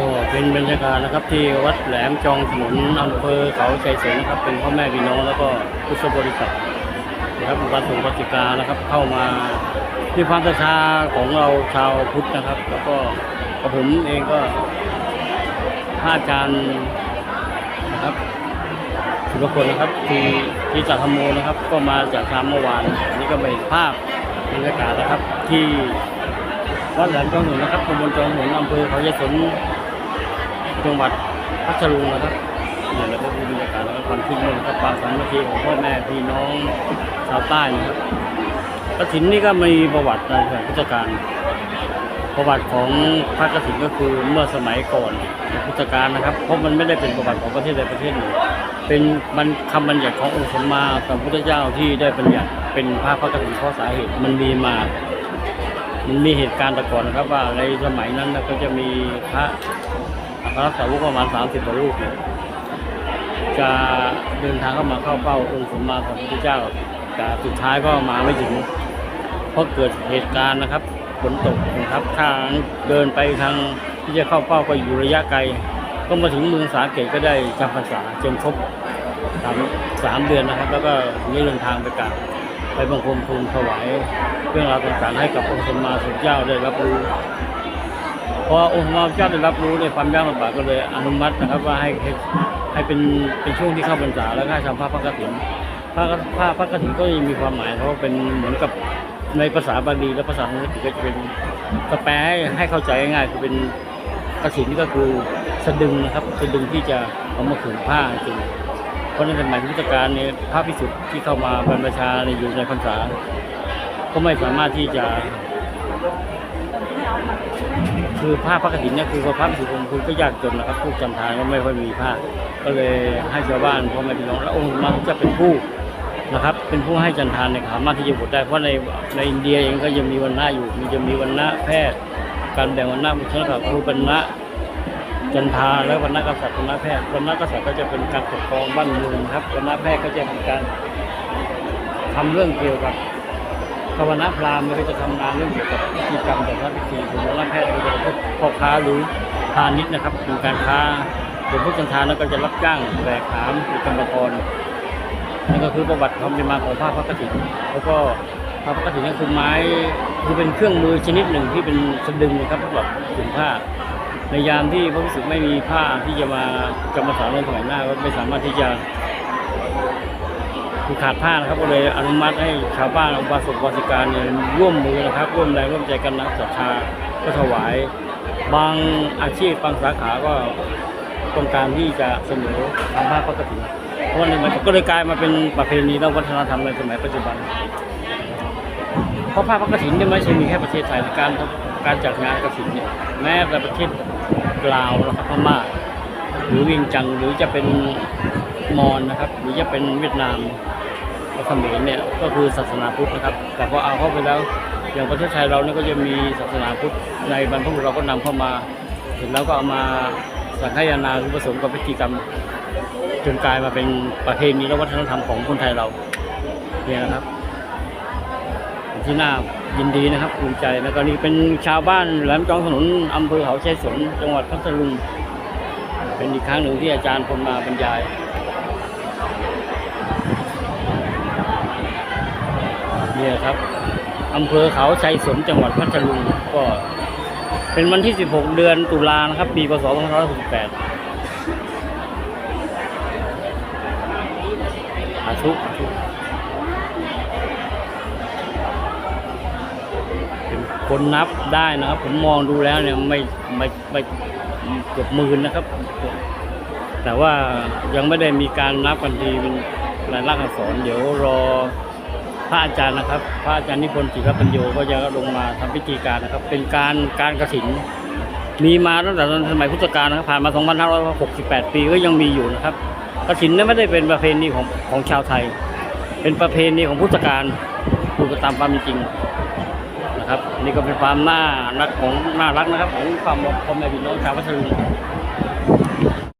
ก็เป็นบรรยากาศนะครับที่วัดแหลมจองถนนอำเภอเขาชัยสนนะครับเป็นพ่อแม่พี่น้องแล้วก็พุทธบริษัทนะครับวัดสงฆ์ปฏิกานะครับเข้ามาที่ความศรัทธาของเราชาวพุทธนะครับ แล้วก็กับผมเองก็พระอาจารย์นะครับสุรพลนะครับที่ที่จักรธรรมโมนะครับ ก็มาจากทามเมื่อวานนี้ก็เป็นภาพบรรยากาศนะครับที่วัดแหลมจองถนนนะครับตำบลจองถนนอำเภอเขาชัยสน จังหวัดพัทลุงนะครับเนี่ยแล้วก็ดูบรรยากาศแล้วก็ความคึกคักนะครับความสามัคคีของพ่อแม่พี่น้องชาวใต้นะครับกฐินนี่ก็มีประวัติในสมัยพุทธกาลประวัติของพระกฐินก็คือเมื่อสมัยก่อนพุทธกาลนะครับ เพราะมันไม่ได้เป็นประวัติของประเทศใดประเทศหนึ่งเป็นมันคำบัญญัติขององค์สมมาสัมพุทธเจ้าที่ได้บัญญัติเป็นพระพระกฐินเพราะสาเหตุมันมีมามันมีเหตุการณ์แต่ก่อนนะครับว่าในสมัยนั้นนะก็จะมีพระ ระสาวกประมาณ 30กว่ารูปจะเดินทางเข้ามาเข้าเป้าองค์สมมาของพระพุทธเจ้า แต่สุดท้ายก็มาไม่ถึง เพราะเกิดเหตุการณ์นะครับฝนตกนะครับทางเดินไปทางที่จะเข้าเป้าก็อยู่ระยะไกล ก็มาถึงเมืองสาเกตก็ได้จำพรรษาจนครบสามสามเดือนนะครับ แล้วก็นี่เดินทางไปกราบไปบังคมทูลถวายเรื่องราวต่างๆให้กับองค์สมมาสัมพุทธเจ้าได้รับรู้ พอองค์สมาเจ้าได้รับรู้ในความยากลำบากก็เลยอนุมัตินะครับว่าให้ให้เป็นเป็นช่วงที่เข้าพรรษาแล้วก็ให้ทำผ้าพระกฐินผ้าผ้าพระกฐินก็ยังมีความหมายเพราะเป็นเหมือนกับในภาษาบาลีและภาษาสันสกฤตก็จะเป็นกระแปลให้ให้เข้าใจง่ายๆคือเป็นกฐินนี่ก็คือสะดึงนะครับสะดึงที่จะเอามาขึงผ้าจริงเพราะในสมัยพุทธกาลเนี่ยพระพิสุทธิ์ที่เข้ามาบรรพชาในยอยู่ในพรรษา ก็ไม่สามารถที่จะ คือผ้าพระกฐินเนี่ยคือพระพิสุทธิ์องค์คุณก็ยากจนนะครับผู้จำทานก็ไม่ค่อยมีผ้า ก็เลยให้ชาวบ้านพ่อแม่พี่น้องและองค์มาจะเป็นผู้นะครับ เป็นผู้ให้จันทานในสามารถที่จะบวชได้เพราะในในอินเดียเองก็ยังมีวันณะอยู่มีจะมีวันณะแพทย์ การแบ่งวันณะมุขนะครับคือวันณะจันทาและวันณะกษัตริย์วันณะแพทย์วันณะกษัตริย์ก็จะเป็นการปกครองบ้านเมืองครับวันณะแพทย์ก็จะเป็นการทำเรื่องเกี่ยวกับ ภาวนาพราหมณ์ก็จะทำงานเรื่องเกี่ยวกับพิธีกรรมแต่ละพิธีส่วนรับแพทย์ก็จะเป็นพวกพ่อค้าหรือพาณิชย์นะครับเป็นการค้าส่วนผู้จันทานแล้วก็จะรับจ้างแบกหามเป็นกรรมกรนั่นก็คือประวัติความเป็นมาของผ้าพระกฐินแล้วก็ผ้าพระกฐินก็คือไม้คือเป็นเครื่องมือชนิดหนึ่งที่เป็นสะดึงนะครับสำหรับถึงผ้าในยามที่พระภิกษุไม่มีผ้าที่จะมากรรมฐานในสมัยหน้าก็ไม่สามารถที่จะ คือขาดผ้านะครับก็เลยอนุมัติให้ชาวบ้านอุบาสกอุบาสิกาเนี่ยร่วมมือนะครับ ร่วมแรงร่วมใจกันนะศรัทธาก็ถวาย บางอาชีพบางสาขาก็ต้องการที่จะเสนอทำผ้าพระกฐินเพราะว่มันก็เลยกลายมาเป็นประเพณีและวัฒนธรรมในสมัยปัจจุบันเพราะผ้าพระกฐินเนี่ยไม่ใช่มีแค่ประเทศไทยการการจัดงานกฐินเนี่ยแม้แต่ประเทศลาวนะครับพม่าหรือเวียงจันทร์หรือจะเป็นมอญนะครับ หรือจะเป็นเวียดนาม เขมรเนี่ยก็คือศาสนาพุทธนะครับ แต่พอเอาเข้าไปแล้ว อย่างประเทศไทยเราเนี่ยก็จะมีศาสนาพุทธในบรรพบุรุษเราก็นำเข้ามาเสร็จแล้วก็เอามาสังฆายนาคือผสมกับพิธีกรรมจนกลายมาเป็นประเพณีและวัฒนธรรมของคนไทยเราเนี่ยนะครับ ที่น่ายินดีนะครับภูมิใจแล้วก็นี่เป็นชาวบ้านแหลมจองถนนอำเภอเขาชัยสนจังหวัดพัทลุงเป็นอีกครั้งหนึ่งที่อาจารย์พลมาบรรยาย เนี่ยครับอำเภอเขาชัยสนจังหวัดพัทลุงก็เป็นวันที่ 16 เดือนตุลานะครับ ปีพศ2568อาทุกอาทุกเป็นคนนับได้นะครับ ผมมองดูแล้วเนี่ยไม่ไม่ไม่เกือบหมื่นนะครับ แต่ว่ายังไม่ได้มีการนับกันทีเป็นรายลักษณ์อักษรเดี๋ยวรอ พระอาจารย์นะครับ พระอาจารย์นิพนธ์จิรปัญโยก็จะลงมาทำพิธีการนะครับ เป็นการการกระถินมีมาตั้งแต่สมัยพุทธกาลนะครับผ่านมา 2568 ปีก็ยังมีอยู่นะครับกระถินนั้นไม่ได้เป็นประเพณีของของชาวไทย เป็นประเพณีของพุทธกาลดูตามความจริงนะครับ นี่ก็เป็นความน่ารักของน่ารักนะครับ ของความพ่อแม่พี่น้องชาวพัทลุง